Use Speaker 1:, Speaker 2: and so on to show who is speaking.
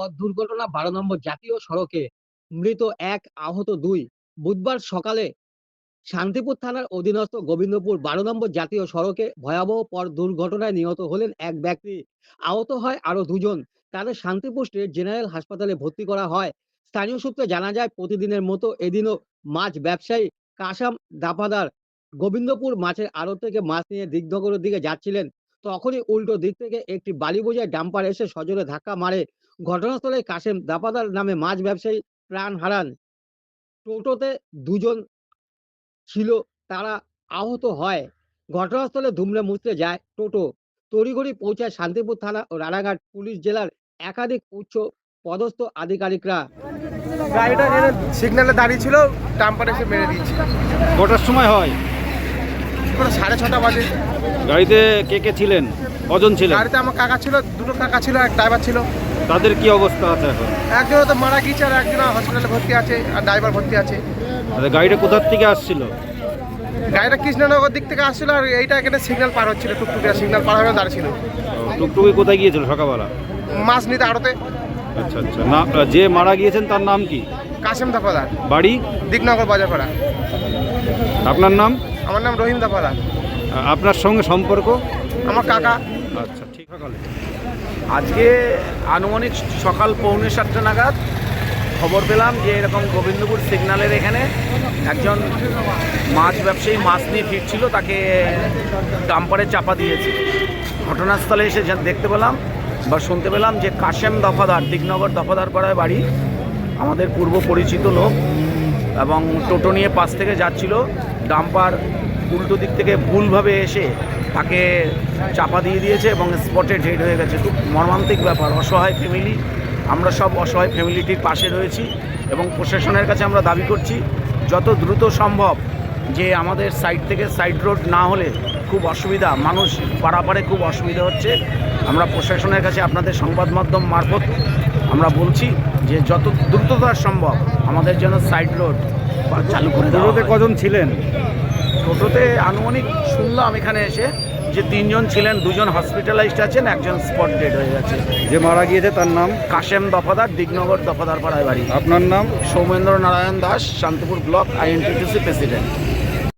Speaker 1: পথ দুর্ঘটনা বারো নম্বর জাতীয় সড়কে মৃত এক আহত দুই। বুধবার সকালে শান্তিপুর থানার অধীনস্থ গোবিন্দপুর বারো নম্বর জাতীয় সড়কে ভয়াবহ পথ দুর্ঘটনায় নিহত হলেন এক ব্যক্তি। আহত হয় আরও দুজন। তাদের শান্তিপুর স্টেট জেনারেল হাসপাতালে ভর্তি করা হয়। স্থানীয় সূত্রে জানা যায়, প্রতিদিনের মতো এদিনও মাছ ব্যবসায়ী কাসাম দাপাদার গোবিন্দপুর মাছের আড়ত থেকে মাছ নিয়ে দিগনগরের দিকে যাচ্ছিলেন। তখনই উল্টো দিক থেকে একটি বালি বোঝাই ডাম্পার এসে সজোরে ধাক্কা মারে। ঘটনাস্থলে কাশেম দাপাদার নামে মাছ ব্যবসায়ী প্রাণ হারান। টোটোতে দুজন ছিল তারা আহত হয়। ঘটনাস্থলে দুমড়ে মুচড়ে যায় টোটো। তড়িঘড়ি পৌঁছায় শান্তিপুর থানা ও রানাঘাট পুলিশ জেলার একাধিক উচ্চ পদস্থ আধিকারিকরা।
Speaker 2: গাড়িটা যেন সিগন্যালে দাঁড়িয়ে ছিল ডাম্পার এসে মেরে দিয়েছে
Speaker 3: কটার সময় হয়?
Speaker 2: সাড়ে ছটা বাজে।
Speaker 3: গাড়িতে কে কে ছিলেন? কজন ছিলেন?
Speaker 2: গাড়িতে আমার কাকা ছিল দুটো কাকা ছিল এক ড্রাইভার ছিল।
Speaker 3: তাদের কি অবস্থা আছে এখন?
Speaker 2: একজন তো মারা গিয়েছে আর একজন হসপিটালে ভর্তি আছে আর ড্রাইভার ভর্তি আছে।
Speaker 3: আচ্ছা, গাড়িটা কোথার থেকে আসছিল?
Speaker 2: গাড়িটা কৃষ্ণনগর দিক থেকে আসছিল আর এইটা এখানে সিগন্যাল পার হচ্ছিল টুকটুকে সিগন্যাল পার হয়ে দাঁড়িয়ে ছিল
Speaker 3: ও, টুকটুকি কোথায় গিয়েছিল সকালবেলা?
Speaker 2: মাছ নিতে আড়তে।
Speaker 3: আচ্ছা আচ্ছা। না যে মারা গিয়েছেন তার নাম কি?
Speaker 2: কাশেম দাফাদার
Speaker 3: বাড়ি?
Speaker 2: দিকনগর বাজারপাড়া।
Speaker 3: আপনার নাম?
Speaker 2: আমার নাম রহিম দাফাদার
Speaker 3: আ- আপনার সঙ্গে সম্পর্ক?
Speaker 2: আমার কাকা।
Speaker 3: আচ্ছা ঠিক সকালে
Speaker 4: আজকে আনুমানিক সকাল পৌনে সাতটা নাগাদ খবর পেলাম যে এরকম গোবিন্দপুর সিগনালের এখানে একজন মাছ ব্যবসায়ী মাছ নিয়ে ফিরছিল তাকে ডাম্পারে চাপা দিয়েছে। ঘটনাস্থলে এসে যা দেখতে পেলাম বা শুনতে পেলাম যে কাশেম দফাদার দিগনগর দফাদার পাড়ায় বাড়ি আমাদের পূর্ব পরিচিত লোক এবং টোটো নিয়ে পাশ থেকে যাচ্ছিল ডাম্পার উল্টো দিক থেকে ভুলভাবে এসে তাকে চাপা দিয়ে দিয়েছে এবং স্পটে ডেড হয়ে গেছে। খুব মর্মান্তিক ব্যাপার অসহায় ফ্যামিলি। আমরা সব অসহায় ফ্যামিলিটির পাশে রয়েছি এবং প্রশাসনের কাছে আমরা দাবি করছি যত দ্রুত সম্ভব যে আমাদের সাইড থেকে সাইড রোড না হলে খুব অসুবিধা মানুষ পারাপারে খুব অসুবিধা হচ্ছে। আমরা প্রশাসনের কাছে আপনাদের সংবাদ মাধ্যম মারফত আমরা বলছি যে যত দ্রুততার সম্ভব আমাদের যেন সাইড রোড চালু করে দেওয়া
Speaker 3: কজন ছিলেন?
Speaker 4: টোটোতে আনুমানিক শুনলাম এখানে এসে যে তিনজন ছিলেন দুজন হসপিটালাইজড আছেন একজন স্পট ডেড হয়ে গেছে।
Speaker 3: যে মারা গিয়েছে তার নাম?
Speaker 4: কাশেম দফাদার দিগনগর দফাদার পাড়ায় বাড়ি।
Speaker 3: আপনার নাম?
Speaker 4: Soumendra Narayan Das Shantipur block INTTC president.